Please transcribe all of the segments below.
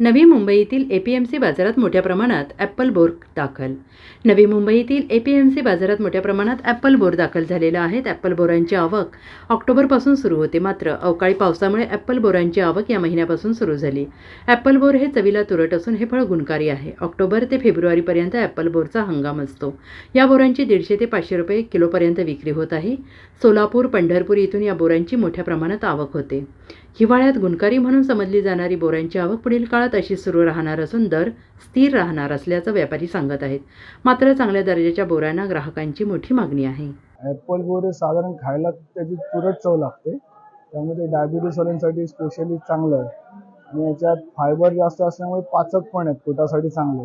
नवी मुंबईतील AP M C बाजारात मोठ्या प्रमाणात ॲपल बोर दाखल. नवी मुंबईतील एपी एम सी बाजारात मोठ्या प्रमाणात ॲपल बोर दाखल झालेला आहेत ॲपल बोरांची आवक ऑक्टोबरपासून सुरू होते. मात्र अवकाळी पावसामुळे ॲपल बोरांची आवक या महिन्यापासून सुरू झाली. ॲपल बोर हे चवीला तुरट असून हे फळ गुणकारी आहे. ऑक्टोबर ते फेब्रुवारीपर्यंत ॲपल बोरचा हंगाम असतो. या बोरांची दीडशे ते पाचशे रुपये किलोपर्यंत विक्री होत आहे. सोलापूर पंढरपूर इथून या बोरांची मोठ्या प्रमाणात आवक होते. हिवाळ्यात गुणकारी म्हणून समजली जाणारी बोरांची आवक पुढील काळात अशी सुरू राहणार असून दर स्थिर राहणार असल्याचं व्यापारी सांगत आहेत. मात्र चांगल्या दर्जाच्या बोरांना ग्राहकांची मोठी मागणी आहे. ॲपल बोर साधारण खायला त्याची तुरट चव लागते. त्यामुळे डायबिटीसवाल्यांसाठी स्पेशली चांगलं आहे. आणि याच्यात फायबर जास्त असल्यामुळे पाचक पण आहेत पोटासाठी चांगले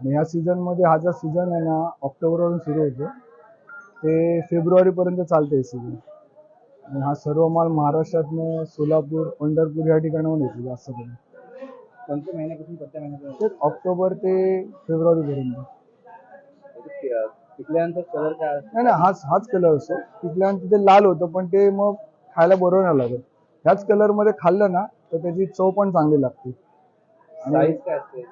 आणि ह्या सीझनमध्ये हा जो सीझन आहे ना ऑक्टोबरवरून सुरू होतो. ते फेब्रुवारीपर्यंत चालते सीझन आणि हा सर्व माल महाराष्ट्रातनं सोलापूर पंढरपूर या ठिकाणाहून येतो जास्त करून. कोणत्या महिन्यापासून कोणत्या महिन्यापर्यंत? ऑक्टोबर ते फेब्रुवारीपर्यंत पिकल्यानंतर कलर काय असतो? नाही नाही हाच हाच कलर असतो. पिकल्यानंतर ते लाल होतं पण ते मग खायला बरोबर नाही लागत. ह्याच कलरमध्ये खाल्लं ना तर त्याची चव पण चांगली लागते. साईज काय असते?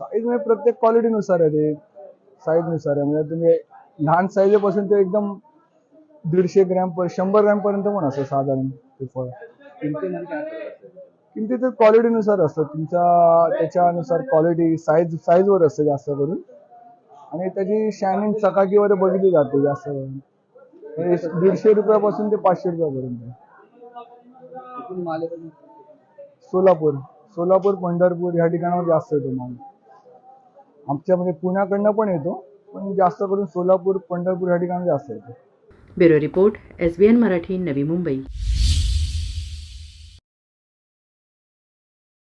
साईज म्हणजे प्रत्येक क्वालिटीनुसार आहे ते. साईजनुसार आहे. म्हणजे तुम्ही लहान साईजपासून ते एकदम दीडशे ग्रॅम प- शंभर ग्रॅम पर्यंत पण असतं साधारण ते फळ. किमतीमध्ये काय फरक असतो? किमती ते क्वालिटीनुसार असतं तुमच्या त्याच्यानुसार क्वालिटी साईज साईजवर असतं जास्त करून. आणि त्याची शायनिंग चकाकीवर बघितली जाते जास्त करून. म्हणजे दीडशे रुपयापासून ते पाचशे रुपयापर्यंत. सोलापूर. सोलापूर पंढरपूर ह्या ठिकाणावर जास्त येतो माल. आमच्यामध्ये पुण्याकडनं पण येतो पण जास्त करून सोलापूर पंढरपूर ह्या ठिकाणी जास्त येतो. Bureau report S B N Marathi Navi Mumbai.